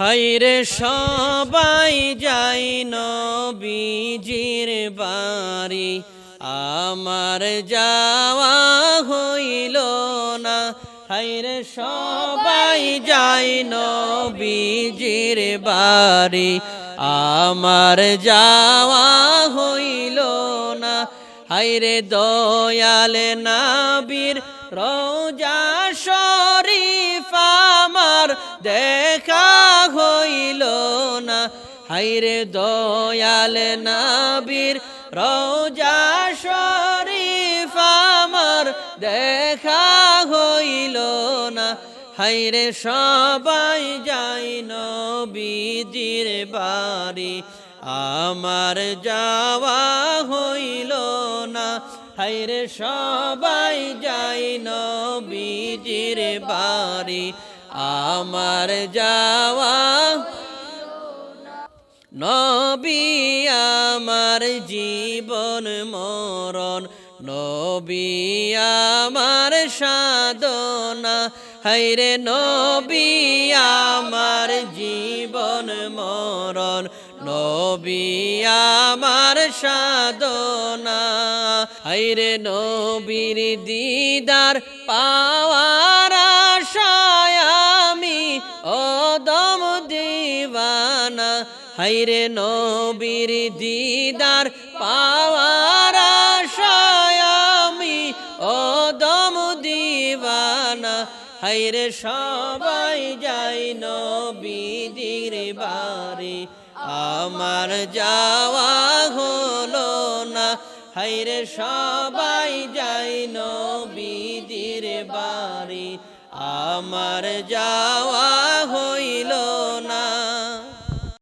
হাইরে সবাই যাই নবীজির বাড়ি, আমার যাওয়া হইল না। হাইরে সবাই যাই নবীজির বাড়ি, আমার যাওয়া হইল না। হাইরে দয়াল নাবির রোজা শরীফ আমার না হাইরে দয়াল নাবির রোজা শরীফ আমার দেখা হইল না। হাইরে সবাই যাই নবীজির বাড়ি, আমার যাওয়া হইল না। হাইরে সবাই যাই নবীজির বাড়ি, আমার যাওয়া নবী আমার জীবন মরণ, নবী আমার সাধনা। হাইরে নবী আমার জীবন মরণ, নবী আমার সাধনা। হাইরে নবীর দিদার পাওয়ার দিবানা হাইরে নবীর দিদার পাওয়ার আশায় আমি অদম দিবানা হাইরে সবাই যাই নবীদের বাড়ি আমার যাওয়া হলো না হাইরে সবাই যাই নবীদের বাড়ি আমার যাওয়া হইল